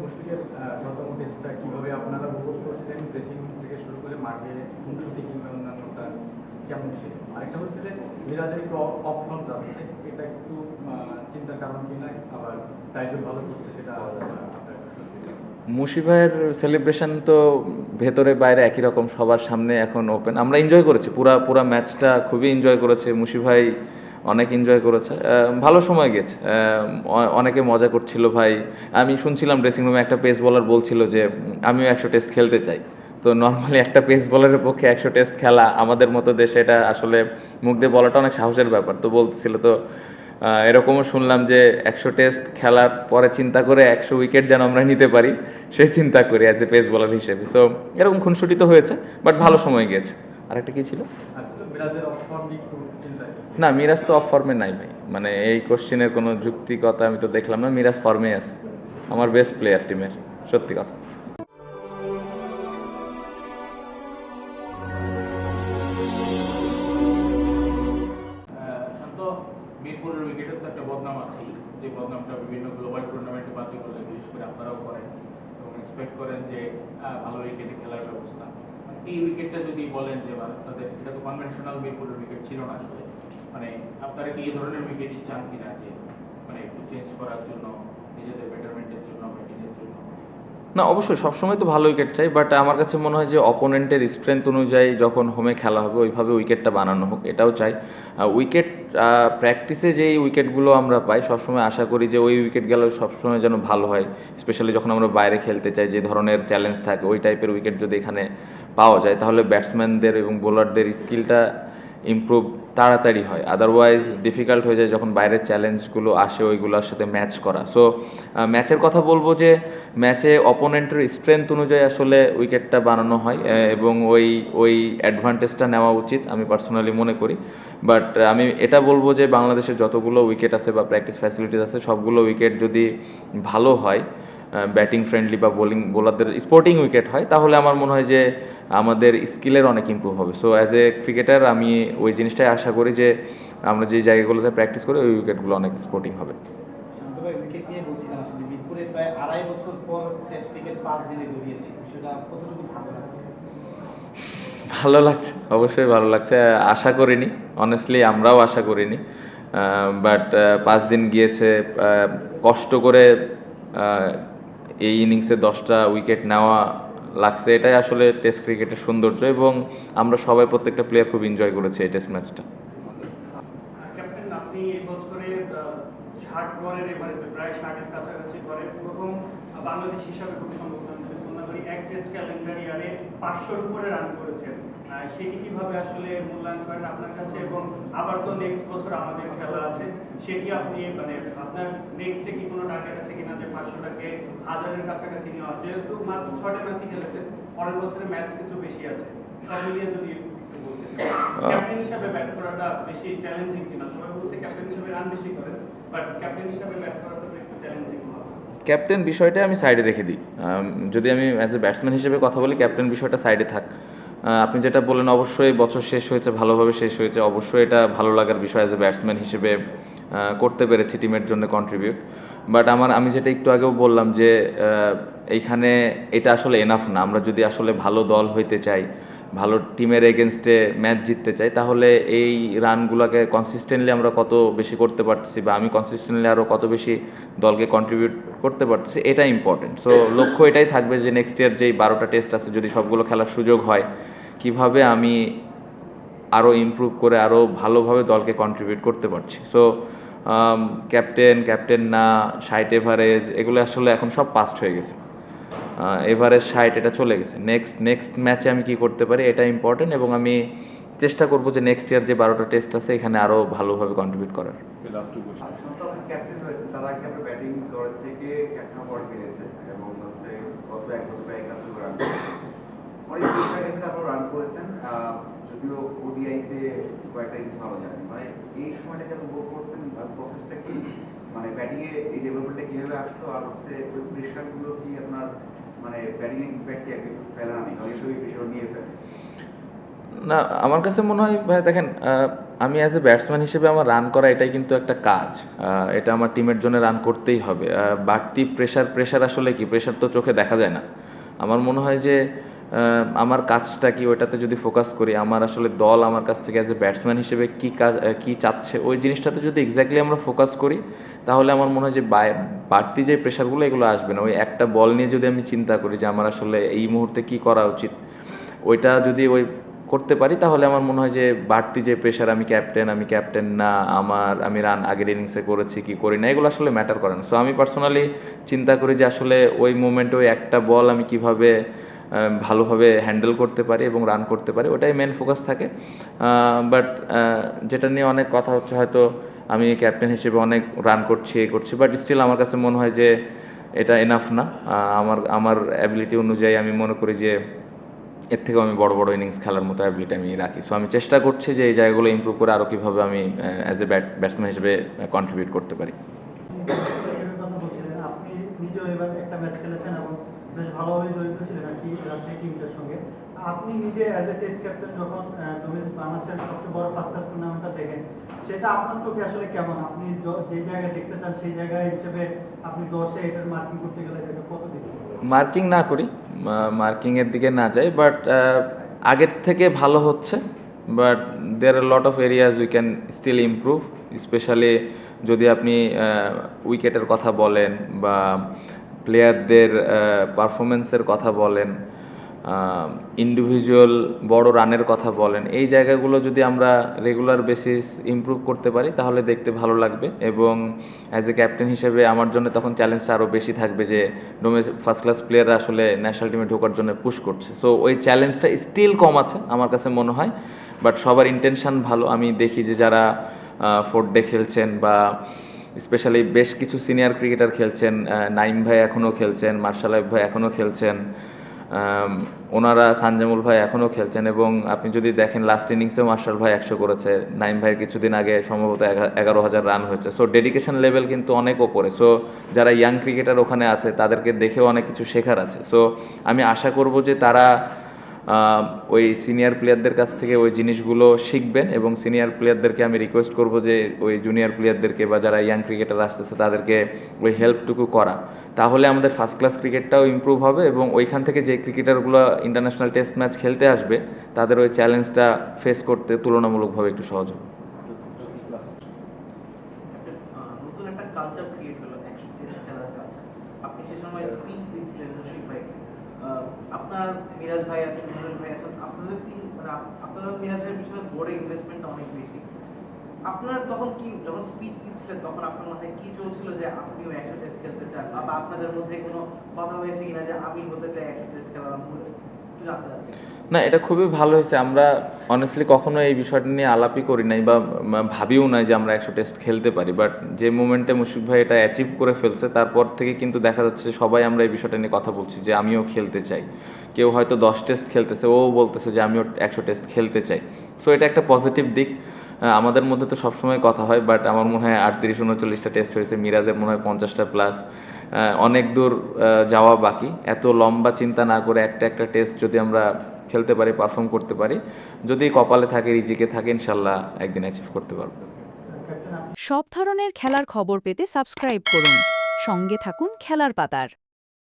মুশফিকের প্রথম টেস্টটা কীভাবে আপনারা উপভোগ করছেন ড্রেসিং থেকে শুরু করে মাঠে কিংবা অন্যান্যটা কেমন ছিল? আরেকটা হচ্ছে যে মিরাজের একটু যাচ্ছে এটা একটু চিন্তার কারণ কি না? আবার টাইটেল ভালো করছে সেটা। মুশি ভাইয়ের সেলিব্রেশন তো ভেতরে বাইরে একই রকম সবার সামনে এখন ওপেন আমরা এনজয় করেছি পুরা পুরা ম্যাচটা খুবই এনজয় করেছে মুশি ভাই। অনেক এনজয় করেছে। ভালো সময় গেছে। অনেকে মজা করছিল ভাই। আমি শুনছিলাম ড্রেসিং রুমে একটা পেস বলার বলছিল যে, আমিও একশো টেস্ট খেলতে চাই। তো নর্মালি একটা পেস বলারের পক্ষে একশো টেস্ট খেলা আমাদের মতো দেশে এটা আসলে মুখ দিয়ে বলাটা অনেক সাহসের ব্যাপার। তো বলতেছিল তো এরকমও শুনলাম যে, একশো টেস্ট খেলার পরে চিন্তা করে একশো উইকেট যেন আমরা নিতে পারি। সেই চিন্তা করি অ্যাজ এ পেস বলার হিসেবে। সো এরকম খুনসুটি তো হয়েছে বাট ভালো সময় গিয়েছে আরেকটা কি ছিল? না, মিরাজ তো অফ ফর্মে নাই ভাই। মানে এই কোশ্চেনের কোনো যুক্তিকতা আমি তো দেখলাম না, মিরাজ ফর্মে আছে। আমার বেস্ট প্লেয়ার টিমের সত্যি কথা। উইকেটের তো একটা বদনাম আছে যে বদনামটা বিভিন্ন গ্লোবাল টুর্নামেন্টে আপনারাও করেন এবং এক্সপেক্ট করেন যে ভালো উইকেটে খেলার ব্যবস্থা। মানে এই উইকেটটা যদি বলেন যে তাদের, এটা তো কনভেনশনাল মিরপুরের উইকেট ছিল না আসলে। মানে আপনারা কি এই ধরনের চান কিনা যে মানে একটু চেঞ্জ করার জন্য, নিজেদের বেটারমেন্টের জন্য ব্যাটিংয়ের জন্য? না, অবশ্যই, সবসময় তো ভালো উইকেট চাই বাট আমার কাছে মনে হয় যে অপোনেন্টের স্ট্রেংথ অনুযায়ী যখন হোমে খেলা হবে, ওইভাবে উইকেটটা বানানো হোক, এটাও চাই। উইকেট প্র্যাকটিসে যেই উইকেটগুলো আমরা পাই, সবসময় আশা করি যে ওই উইকেট গেলেও সবসময় যেন ভালো হয় স্পেশালি যখন আমরা বাইরে খেলতে চাই, যে ধরনের চ্যালেঞ্জ থাকে, ওই টাইপের উইকেট যদি এখানে পাওয়া যায়, তাহলে ব্যাটসম্যানদের এবং বোলারদের স্কিলটা ইমপ্রুভ তাড়াতাড়ি হয়। আদারওয়াইজ ডিফিকাল্ট হয়ে যায় যখন বাইরের চ্যালেঞ্জগুলো আসে, ওইগুলোর সাথে ম্যাচ করা। সো ম্যাচের কথা বলব যে ম্যাচে অপোনেন্টের স্ট্রেংথ অনুযায়ী আসলে উইকেটটা বানানো হয় এবং ওই ওই অ্যাডভান্টেজটা নেওয়া উচিত আমি পার্সোনালি মনে করি। বাট আমি এটা বলব যে বাংলাদেশের যতগুলো উইকেট আছে বা প্র্যাকটিস ফ্যাসিলিটিস আছে, সবগুলো উইকেট যদি ভালো হয় ব্যাটিং ফ্রেন্ডলি বা বোলিং বোলারদের স্পোর্টিং উইকেট হয় তাহলে আমার মনে হয় যে আমাদের স্কিলের অনেক ইমপ্রুভ হবে। সো অ্যাজ এ ক্রিকেটার আমি ওই জিনিসটাই আশা করি যে আমরা যে জায়গাগুলোতে প্র্যাকটিস করি ওই উইকেটগুলো অনেক স্পোর্টিং হবে। শান্ত ভাই উইকেট নিয়ে বলছিলাম আসলে মিরপুরে প্রায় আড়াই বছর পর টেস্ট ক্রিকেট পাঁচ দিনে গড়িয়েছি। বিষয়টা কতটুকু ভালো লাগছে? ভালো লাগছে অবশ্যই ভালো লাগছে। আশা করিনি অনেস্টলি আমরাও আশা করিনি। বাট পাঁচ দিন গিয়েছে কষ্ট করে এই ইনিংসে দশটা উইকেট নেওয়া লাগছে। এটাই আসলে টেস্ট ক্রিকেটের সৌন্দর্য এবং আমরা সবাই প্রত্যেকটা প্লেয়ার খুব এনজয় করেছি এই টেস্ট ম্যাচটা প্রথম বাংলাদেশ হিসাবে খুব সম্ভব করি এক টেস্ট ক্যালেন্ডার ইয়ারে পাঁচশোর উপরে রান করেছেন। সেটি কীভাবে আসলে মূল্যায়ন করেন আপনার কাছে? এবং আবার তো নেক্সট বছর আমাদের খেলা আছে, সেটি আপনি মানে আপনার নেক্সটে কি কোনো টার্গেট আছে কিনা যে পাঁচশোটাকে হাজারের কাছাকাছি নেওয়া যেহেতু মাত্র ছটা ম্যাচই খেলেছেন, পরের বছরে ম্যাচ কিছু বেশি আছে। সব মিলিয়ে যদি ক্যাপ্টেন হিসাবে ব্যাট করাটা বেশি চ্যালেঞ্জিং কিনা? সবাই বলছে ক্যাপ্টেন হিসাবে রান বেশি করেন বাট ক্যাপ্টেন হিসাবে ব্যাট করাটা একটু চ্যালেঞ্জিং ক্যাপ্টেন বিষয়টা আমি সাইডে রেখে দিই। যদি আমি অ্যাজ এ ব্যাটসম্যান হিসেবে কথা বলি, ক্যাপ্টেন বিষয়টা সাইডে থাক। আপনি যেটা বললেন, অবশ্যই বছর শেষ হয়েছে, ভালোভাবে শেষ হয়েছে, অবশ্যই এটা ভালো লাগার বিষয় অ্যাজ এ ব্যাটসম্যান হিসেবে করতে পেরেছি টিমের জন্য কন্ট্রিবিউট বাট আমার, আমি যেটা একটু আগেও বললাম যে এইখানে এটা আসলে এনাফ না। আমরা যদি আসলে ভালো দল হইতে চাই ভালো টিমের এগেনস্টে ম্যাচ জিততে চাই, তাহলে এই রানগুলোকে কনসিস্টেন্টলি আমরা কত বেশি করতে পারতেছি বা আমি কনসিস্টেন্টলি আরও কত বেশি দলকে কন্ট্রিবিউট করতে পারতেছি এটা ইম্পর্টেন্ট সো লক্ষ্য এটাই থাকবে যে নেক্সট ইয়ার যেই বারোটা টেস্ট আছে, যদি সবগুলো খেলার সুযোগ হয়, কীভাবে আমি আরও ইমপ্রুভ করে আরও ভালোভাবে দলকে কন্ট্রিবিউট করতে পারছি। সো ক্যাপ্টেন ক্যাপ্টেন না সাইট এভারেজ এগুলো আসলে এখন সব পাস্ট হয়ে গেছে। এভারেজ সাইট এটা চলে গেছে। নেক্সট নেক্সট ম্যাচে আমি কি করতে পারি এটা ইম্পর্টেন্ট এবং আমি চেষ্টা করব যে নেক্সট ইয়ার যে বারোটা টেস্ট আছে এখানে আরও ভালোভাবে কন্ট্রিবিউট করার। যদিও ওডিআইতে কয়েকটা ভালো যায় মানে এই সময়টা উপভোগ করছেন? প্রসেসটা কি? মানে ব্যাটিং এ এই ডেভেলপমেন্টটা কীভাবে আসলো? আর হচ্ছে ওই প্রেশারগুলো কি আপনার মানে না? আমার কাছে মনে হয়, ভাই দেখেন আমি অ্যাজ এ ব্যাটসম্যান হিসেবে আমার রান করা এটাই কিন্তু একটা কাজ। এটা আমার টিমের জন্য রান করতেই হবে। বাড়তি প্রেশার প্রেশার আসলে কি? প্রেশার তো চোখে দেখা যায় না। আমার মনে হয় যে আমার কাজটা কি ওইটাতে যদি ফোকাস করি, আমার আসলে দল আমার কাছ থেকে অ্যাজ এ ব্যাটসম্যান হিসেবে কী কাজ কী চাচ্ছে, ওই জিনিসটাতে যদি এক্স্যাক্টলি আমরা ফোকাস করি, তাহলে আমার মনে হয় যে বাড়তি যে প্রেশারগুলো এগুলো আসবে না। ওই একটা বল নিয়ে যদি আমি চিন্তা করি যে আমার আসলে এই মুহূর্তে কী করা উচিত, ওইটা যদি ওই করতে পারি, তাহলে আমার মনে হয় যে বাড়তি যে প্রেশার আমি ক্যাপ্টেন আমি ক্যাপ্টেন না, আমার, আমি রান আগের ইনিংসে করেছি, কি করি না, এগুলো আসলে ম্যাটার করে না। সো আমি পার্সোনালি চিন্তা করি যে আসলে ওই মোমেন্টে ওই একটা বল আমি কীভাবে ভালোভাবে হ্যান্ডেল করতে পারি এবং রান করতে পারি, ওটাই মেন ফোকাস থাকে। বাট যেটা নিয়ে অনেক কথা হচ্ছে, হয়তো আমি ক্যাপ্টেন হিসেবে অনেক রান করছি, এ করছি বাট স্টিল আমার কাছে মনে হয় যে এটা এনাফ না। আমার আমার অ্যাবিলিটি অনুযায়ী আমি মনে করি যে এর থেকেও আমি বড় বড় ইনিংস খেলার মতো অ্যাবিলিটি আমি রাখি। সো আমি চেষ্টা করছি যে এই জায়গাগুলো ইমপ্রুভ করে আরও কীভাবে আমি অ্যাজ এ ব্যাট ব্যাটসম্যান হিসেবে কন্ট্রিবিউট করতে পারি। আপনি নিজেও এবার একটা ম্যাচ খেলেছেন বেশ জড়িত ছিলেন আর কি টিমটার সঙ্গে। আপনি নিজে অ্যাজ এ টেস্ট ক্যাপ্টেন যখন তুমি বাংলাদেশের সবচেয়ে বড় ফার্স্ট ক্লাস টুর্নামেন্টটা দেখেন, সেটা আপনার চোখে আসলে কেমন? আপনি যে জায়গায় দেখতে চান সেই জায়গায় হিসেবে আপনি দশে এটার মার্কিং করতে গেলে এটা কত মার্কিং না করি মার্কিংয়ের দিকে না যাই বাট আগের থেকে ভালো হচ্ছে but there are lot of areas we can still improve specially যদি আপনি উইকেটের কথা বলেন বা প্লেয়ারদের পারফরমেন্সের কথা বলেন ইন্ডিভিজুয়াল বড় রানের কথা বলেন, এই জায়গাগুলো যদি আমরা রেগুলার বেসিস ইমপ্রুভ করতে পারি, তাহলে দেখতে ভালো লাগবে। এবং অ্যাজ এ ক্যাপ্টেন হিসেবে আমার জন্য তখন চ্যালেঞ্জটা আরও বেশি থাকবে যে ডোমে ফার্স্ট ক্লাস প্লেয়াররা আসলে ন্যাশনাল টিমে ঢোকার জন্য পুশ করছে। সো ওই চ্যালেঞ্জটা স্টিল কম আছে, আমার কাছে মনে হয়। বাট সবার ইন্টেনশন ভালো। আমি দেখি যে যারা ফোর্থ ডে খেলছেন বা স্পেশালি বেশ কিছু সিনিয়র ক্রিকেটার খেলছেন নাইম ভাই এখনও খেলছেন, মার্শাল ভাই এখনও খেলছেন ওনারা সানজামুল ভাই এখনও খেলছেন এবং আপনি যদি দেখেন লাস্ট ইনিংসেও মার্শাল ভাই একশো করেছে। নাইম ভাই কিছুদিন আগে সম্ভবত এগা- এগারো হাজার রান হয়েছে। সো ডেডিকেশন লেভেল কিন্তু অনেক ওপরে। সো যারা ইয়াং ক্রিকেটার ওখানে আছে, তাদেরকে দেখেও অনেক কিছু শেখার আছে। সো আমি আশা করব যে তারা ওই সিনিয়র প্লেয়ারদের কাছ থেকে ওই জিনিসগুলো শিখবেন এবং সিনিয়র প্লেয়ারদেরকে আমি রিকোয়েস্ট করব যে ওই জুনিয়র প্লেয়ারদেরকে বা যারা ইয়াং ক্রিকেটার আসতেছে তাদেরকে ওই হেল্পটুকু করা। তাহলে আমাদের ফার্স্ট ক্লাস ক্রিকেটটাও ইমপ্রুভ হবে এবং ওইখান থেকে যে ক্রিকেটারগুলো ইন্টারন্যাশনাল টেস্ট ম্যাচ খেলতে আসবে তাদের ওই চ্যালেঞ্জটা ফেস করতে তুলনামূলকভাবে একটু সহজ হবে। আপনি সে সময় স্পিচ দিচ্ছিলেন আহ, আপনার মিরাজ ভাই আছেন মিরাজ ভাই আছেন, আপনাদের তিন মানে আপনারা মিরাজ ভাইয়ের পিছনে বোর্ডে ইনভেস্টমেন্ট অনেক বেশি। আপনার তখন কি, যখন স্পিচ দিচ্ছিলেন, তখন আপনার মাথায় কি চলছিল যে আপনিও একশো টেস্ট খেলতে চান? বা আপনাদের মধ্যে কোনো কথা হয়েছে কিনা যে আমি হতে চাই একশো টেস্ট খেলার মূল না, এটা খুবই ভালো হয়েছে। আমরা অনেস্টলি কখনো এই বিষয়টা নিয়ে আলাপই করি নাই বা ভাবিও নাই যে আমরা একশো টেস্ট খেলতে পারি। বাট যে মোমেন্টে মুশফিক ভাই এটা অ্যাচিভ করে ফেলছে, তারপর থেকে কিন্তু দেখা যাচ্ছে সবাই আমরা এই বিষয়টা নিয়ে কথা বলছি যে আমিও খেলতে চাই। কেউ হয়তো দশ টেস্ট খেলতেছে, ও বলতেছে যে আমিও একশো টেস্ট খেলতে চাই। সো এটা একটা পজিটিভ দিক। আমাদের মধ্যে তো সবসময় কথা হয় বাট আমার মনে হয় আটত্রিশ, উনচল্লিশটা টেস্ট হয়েছে। মিরাজের মনে হয় পঞ্চাশটা প্লাস অনেক দূর যাওয়া বাকি। এত লম্বা চিন্তা না করে একটা একটা টেস্ট যদি আমরা খেলতে পারি পারফর্ম করতে পারি, যদি কপালে থাকে, রিজিকে থাকে, ইনশাল্লাহ একদিন অ্যাচিভ করতে পারব। সব ধরনের খেলার খবর পেতে সাবস্ক্রাইব করুন। সঙ্গে থাকুন খেলার পাতার।